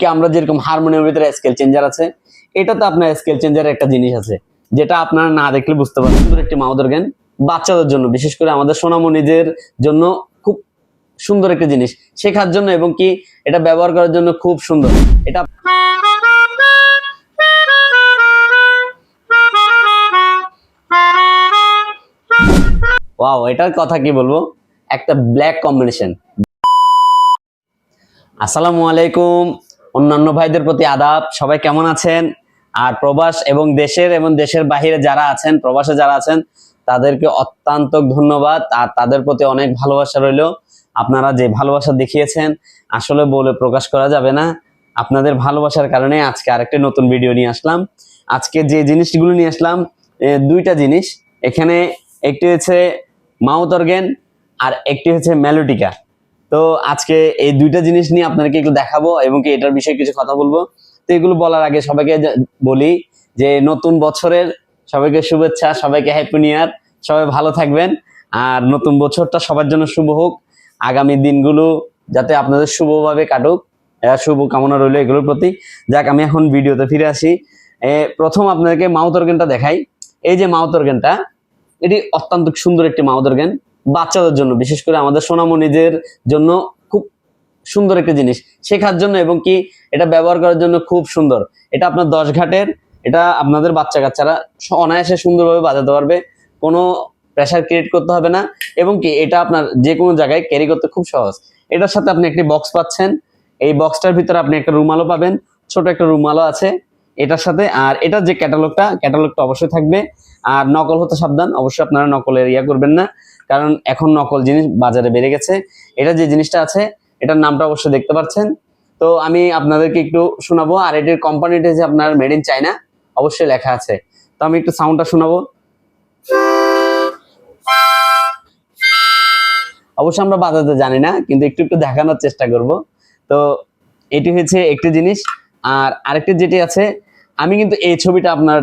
কি আমরা যেরকম হারমোনিয়ামের ভিতরে স্কেল চেঞ্জার আছে এটা তো আপনার স্কেল চেঞ্জারের একটা জিনিস আছে, যেটা আপনারা না দেখলে বুঝতে পারবেন। সুন্দর একটি মাউদার জ্ঞান বাচ্চাদের জন্য, বিশেষ করে আমাদের সোনামণিদের জন্য খুব সুন্দর একটা জিনিস, শেখার জন্য এবং কি এটা ব্যবহার করার জন্য খুব সুন্দর। এটা ওয়াও এটার কথা কি বলব? একটা ব্ল্যাক কম্বিনেশন আসসালামু আলাইকুম। অন্যান্য ভাইদের প্রতি আদাব। সবাই কেমন আছেন? আর প্রবাস এবং দেশের এবং দেশের বাহিরে যারা আছেন, প্রবাসে যারা আছেন, তাদেরকে অত্যন্ত ধন্যবাদ। আর তাদের প্রতি অনেক ভালোবাসা রইল। আপনারা যে ভালোবাসা দেখিয়েছেন, আসলে বলে প্রকাশ করা যাবে না। আপনাদের ভালোবাসার কারণে আজকে আরেকটা নতুন ভিডিও নিয়ে আসলাম। আজকে যে জিনিসগুলো নিয়ে আসলাম দুইটা জিনিস। এখানে একটি হচ্ছে মাউথ অর্গেন আর একটি হচ্ছে মেলোডিকা তো আজকে এই দুইটা জিনিস নিয়ে আপনাদেরকে একটু দেখাবো এবং কি এটার বিষয়ে কিছু কথা বলব। তো এগুলো বলার আগে সবাইকে বলি যে নতুন বছরের সবাইকে শুভেচ্ছা, সবাইকে হ্যাপি নিউ ইয়ার সবাই ভালো থাকবেন। আর নতুন বছরটা সবার জন্য শুভ হোক। আগামী দিনগুলো যাতে আপনাদের শুভভাবে কাটুক শুভ কামনা রইল এগুলোর প্রতি। যাক, আমি এখন ভিডিওতে ফিরে আসি। প্রথম আপনাদেরকে মাউথ অর্গেনটা দেখাই। এই যে মাউথ অর্গেনটা এটি অত্যন্ত সুন্দর একটি মাউথ অর্গেন বাচ্চাদের জন্য, বিশেষ করে আমাদের সোনামণিদের জন্য খুব সুন্দর একটা জিনিস। শেখার জন্য এবং কি এটা ব্যবহার করার জন্য খুব সুন্দর। এটা আপনার দশ ঘাটের, এটা আপনাদের বাচ্চা কাচ্চারা অনায়াসে সুন্দরভাবে বাজাতে পারবে, কোনো প্রেশার ক্রিয়েট করতে হবে না এবং কি এটা আপনার যে কোনো জায়গায় ক্যারি করতে খুব সহজ। এটার সাথে আপনি একটি বক্স পাচ্ছেন। এই বক্সটার ভিতরে আপনি একটা রুমালও পাবেন, ছোট একটা রুমালও আছে। এটার সাথে, আর এটার যে ক্যাটালগটা ক্যাটালগটা অবশ্যই থাকবে। আর নকল হতে সাবধান, অবশ্যই আপনারা নকলের ইয়া করবেন না, কারণ এখন নকল জিনিস বাজারে বেড়ে গেছে। এটা যে জিনিসটা আছে, এটার নামটা অবশ্যই দেখতে পাচ্ছেন তো আমি আপনাদেরকে একটু শোনাবো, আর এটির কোম্পানিটা যে আপনার মেড ইন চায়না অবশ্যই লেখা আছে। তো আমি একটু সাউন্ডটা শোনাবো। অবশ্য আমরা বাজাতে জানি না, কিন্তু একটু একটু দেখানোর চেষ্টা করব। তো এটি হচ্ছে একটি জিনিস, আর আরেকটি যেটি আছে আমি কিন্তু এই ছবিটা আপনার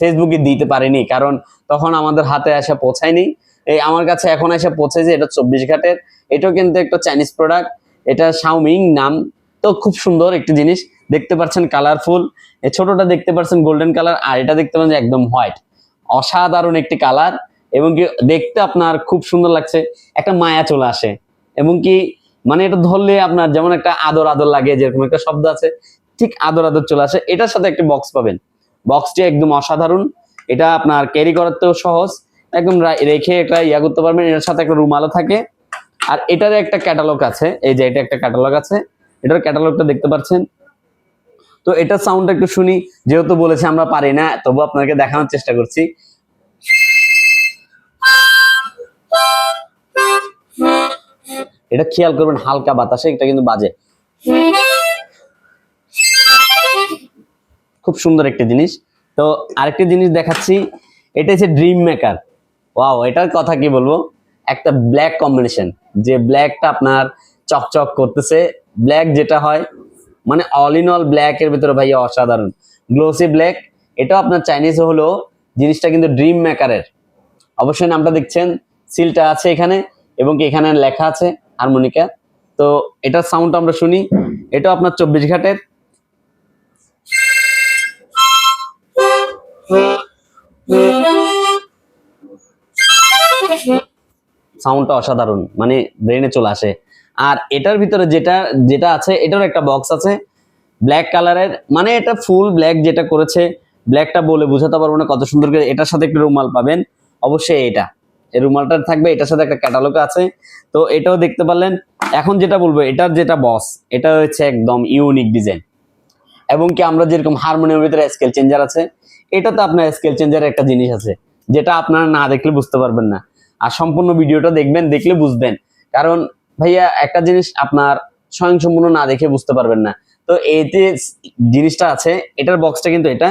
ফেসবুকে দিতে পারিনি, কারণ তখন আমাদের হাতে আসা পৌঁছায়নি। এই আমার কাছে এখন এসে পৌঁছেছে, এটা চব্বিশ ঘাটের। এটাও কিন্তু একটা চাইনিজ প্রোডাক্ট এটা শাওমিং নাম। তো খুব সুন্দর একটি জিনিস, দেখতে পাচ্ছেন কালারফুল ছোটটা দেখতে পাচ্ছেন গোল্ডেন কালার আর এটা দেখতে পাচ্ছেন একদম হোয়াইট অসাধারণ একটি কালার এবং কি দেখতে আপনার খুব সুন্দর লাগছে, একটা মায়া চলে আসে। এবং কি মানে এটা ধরলে আপনার যেমন একটা আদর আদর লাগে, যেরকম একটা শব্দ আছে ঠিক আদর আদর চলে আসে। এটার সাথে একটি বক্স পাবেন। বক্সটি একদম অসাধারণ। এটা আপনার ক্যারি করাতেও সহজ। একদম রেখে এটা ইয়া করতে পারবেন। এটার সাথে একটা রুমালও থাকে। আর এটার একটা ক্যাটালগ আছে। এই যে এটা একটা ক্যাটালগ আছে। এটার ক্যাটালগটা দেখতে পাচ্ছেন? তো এটার সাউন্ডটা একটু শুনি। যেহেতু বলেছে আমরা পারি না, তবু আপনাকে দেখানোর চেষ্টা করছি। এটা খেয়াল করবেন, হালকা বাতাসে, এটা কিন্তু বাজে। খুব সুন্দর একটা জিনিস। তো আরেকটা জিনিস দেখাচ্ছি, এটা হচ্ছে ড্রিম মেকার ওয়াও এটার কথা কি বলব? একটা ব্ল্যাক কম্বিনেশন যে ব্ল্যাকটা আপনার চকচক করতেছে। ব্ল্যাক যেটা হয় মানে অল ইন অল ব্ল্যাক এর ভিতরে ভাই, অসাধারণ। গ্লোসি ব্ল্যাক এটাও আপনার চাইনিজ হলো জিনিসটা কিন্তু ড্রিম মেকারের অবশ্যই নামটা দেখছেন, সিলটা আছে এখানে, এবং এখানে লেখা আছে হারমোনিকা। তো এটার সাউন্ড আমরা শুনি, এটাও আপনার চব্বিশ ঘাটের। সাউন্ডটা অসাধারণ মানে ব্রেনে চলে আসে। আর এটার ভিতরে যেটা যেটা আছে এটার একটা বক্স আছে। ব্ল্যাক কালারের মানে এটা ফুল ব্ল্যাক যেটা করেছে ব্ল্যাকটা বলে বোঝাতে পারব না কত সুন্দর করে। এটার সাথে একটা রুমাল পাবেন, অবশ্যই এটা। এই রুমালটা থাকবে, এটার সাথে একটা ক্যাটালগ আছে। তো এটাও দেখতে পারলেন। এখন যেটা বলব, এটার যেটা বস এটা হচ্ছে একদম ইউনিক ডিজাইন এবং কি আমরা যেরকম হারমোনিয়ামের ভিতরে স্কেল চেঞ্জার আছে এটা তো আপনার স্কেল চেঞ্জারের একটা জিনিস আছে, যেটা আপনারা না দেখলে বুঝতে পারবেন না। আর সম্পূর্ণ ভিডিওটা দেখবেন, দেখলে বুঝবেন। কারণ ভাইয়া, একটা জিনিস আপনার স্বয়ংসম্পূর্ণ না দেখে বুঝতে পারবেন না। তো এই যে জিনিসটা আছে, এটার বক্সটা কিন্তু এটা।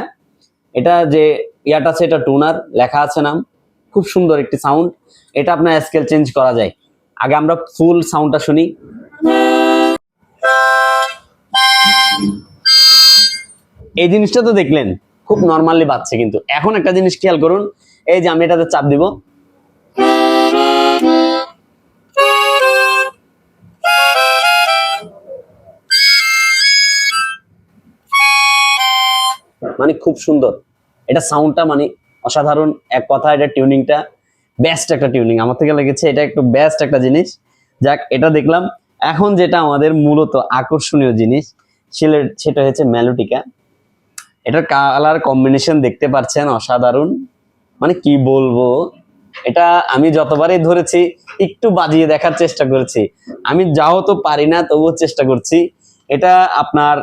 এটা যে ইয়াটা আছে, এটা টুনার লেখা আছে নাম। খুব সুন্দর একটি সাউন্ড এটা আপনার স্কেল চেঞ্জ করা যায়। আগে আমরা ফুল সাউন্ডটা শুনি। এই জিনিসটা তো দেখলেন, খুব নর্মালি বাজছে কিন্তু। এখন একটা জিনিস খেয়াল করুন, এই যে আমি এটাতে চাপ দিব। মানে খুব সুন্দর। এটা সাউন্ডটা মানে অসাধারণ। এক কথা এটা টিউনিংটা বেস্ট একটা টিউনিং আমার থেকে লেগেছে এটা একটু বেস্ট একটা জিনিস। যাক, এটা দেখলাম। এখন যেটা আমাদের মূলত আকর্ষণীয় জিনিস সেটা হচ্ছে মেলোটিকা এটার কালার কম্বিনেশন দেখতে পাচ্ছেন অসাধারণ। মানে কি বলব? এটা আমি যতবারই ধরেছি, একটু বাজিয়ে দেখার চেষ্টা করেছি। আমি যাও তো পারি না, তবুও চেষ্টা করছি। এটা আপনার,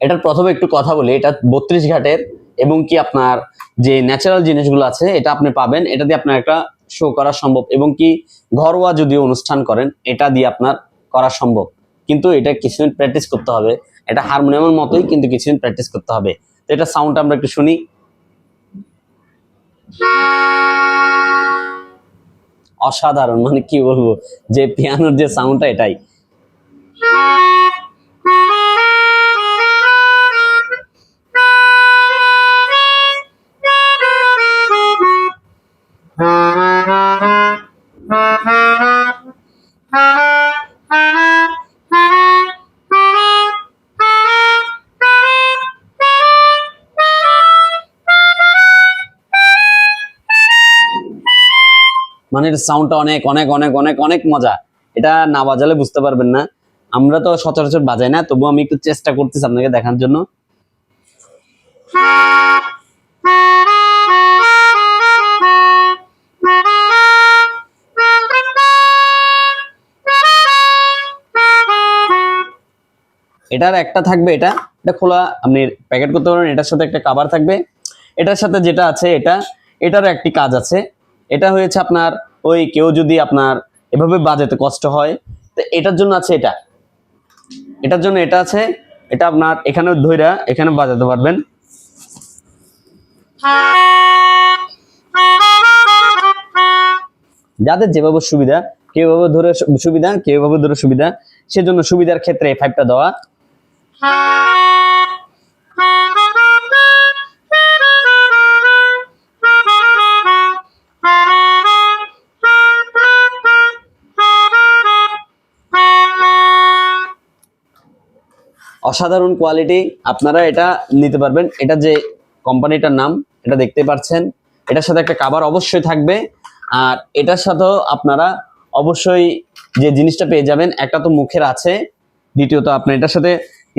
এটার প্রথমে একটু কথা বলি। এটা বত্রিশ ঘাটের এবং কি আপনার যে ন্যাচারাল জিনিসগুলো আছে, এটা আপনি পাবেন। এটা দিয়ে আপনার একটা শো করা সম্ভব এবং কি ঘরোয়া যদি অনুষ্ঠান করেন, এটা দিয়ে আপনার করা সম্ভব। কিন্তু এটা কিছুদিন প্র্যাকটিস করতে হবে। এটা হারমোনিয়ামের মতোই কিন্তু কিছুদিন প্র্যাকটিস করতে হবে। তো এটা সাউন্ডটা আমরা একটু শুনি। অসাধারণ মানে কি বলব? যে পিয়ানোর যে সাউন্ডটা এটাই। মানে সাউন্ডটা অনেক অনেক অনেক অনেক অনেক মজা। এটা না বাজালে বুঝতে পারবেন না। আমরা তো সচরাচর বাজাই না তবু আমি একটু চেষ্টা করতেছি আপনাকে দেখার জন্য। এটার একটা থাকবে এটা এটা খোলা, আপনি প্যাকেট করতে পারবেন এটার সাথে একটা কাভার থাকবে। এটার সাথে যেটা আছে, এটা, এটারও একটি কাজ আছে। এটা হয়েছে আপনার ওই কেউ যদি আপনার এভাবে বাজাতে কষ্ট হয়, তো এটার জন্য আছে এটা। এটার জন্য এটা আছে, এটা আপনার এখানে ধইরা এখানে বাজাতে পারবেন। যাদের যেভাবে সুবিধা কেউ ভাবে ধরে সুবিধা কেউ ভাবে ধরে সুবিধা, সেজন্য সুবিধার ক্ষেত্রে ফাইভটা দেওয়া। অসাধারণ কোয়ালিটি আপনারা এটা নিতে পারবেন। এটা যে কোম্পানিটার নাম, এটা দেখতে পাচ্ছেন। এটার সাথে একটা কাভার অবশ্যই থাকবে। আর এটার সাথেও আপনারা অবশ্যই যে জিনিসটা পেয়ে যাবেন, একটা তো মুখের আছে, দ্বিতীয়ত আপনার এটার সাথে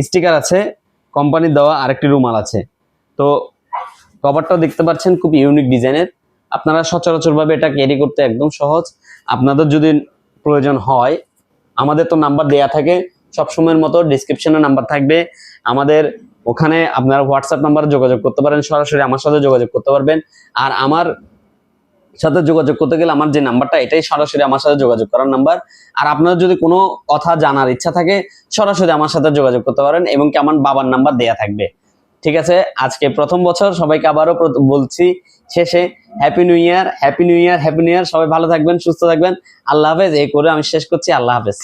স্টিকার আছে কোম্পানির দেওয়া আরেকটি রুমাল আছে। তো কভারটাও দেখতে পাচ্ছেন, খুব ইউনিক ডিজাইনের আপনারা সচরাচরভাবে এটা ক্যারি করতে একদম সহজ। আপনাদের যদি প্রয়োজন হয়, আমাদের তো নাম্বার দেয়া থাকে সবসময়ের মতো ডিসক্রিপশনে নাম্বার থাকবে। আমাদের ওখানে আপনারা হোয়াটসঅ্যাপ নাম্বারে যোগাযোগ করতে পারেন, সরাসরি আমার সাথে যোগাযোগ করতে পারবেন। আর আমার সাথে যোগাযোগ করতে গেলে আমার যে নাম্বারটা এটাই সরাসরি আমার সাথে যোগাযোগ করার নাম্বার আর আপনাদের যদি কোনো কথা জানার ইচ্ছা থাকে, সরাসরি আমার সাথে যোগাযোগ করতে পারেন এবং কি আমার বাবার নাম্বার দেয়া থাকবে। ঠিক আছে? আজকে প্রথম বছর, সবাইকে আবারও বলছি শেষে happy new year happy new year happy new year সবাই ভালো থাকবেন, সুস্থ থাকবেন। আল্লাহ হাফেজ, এই করে আমি শেষ করছি। আল্লাহ হাফেজ।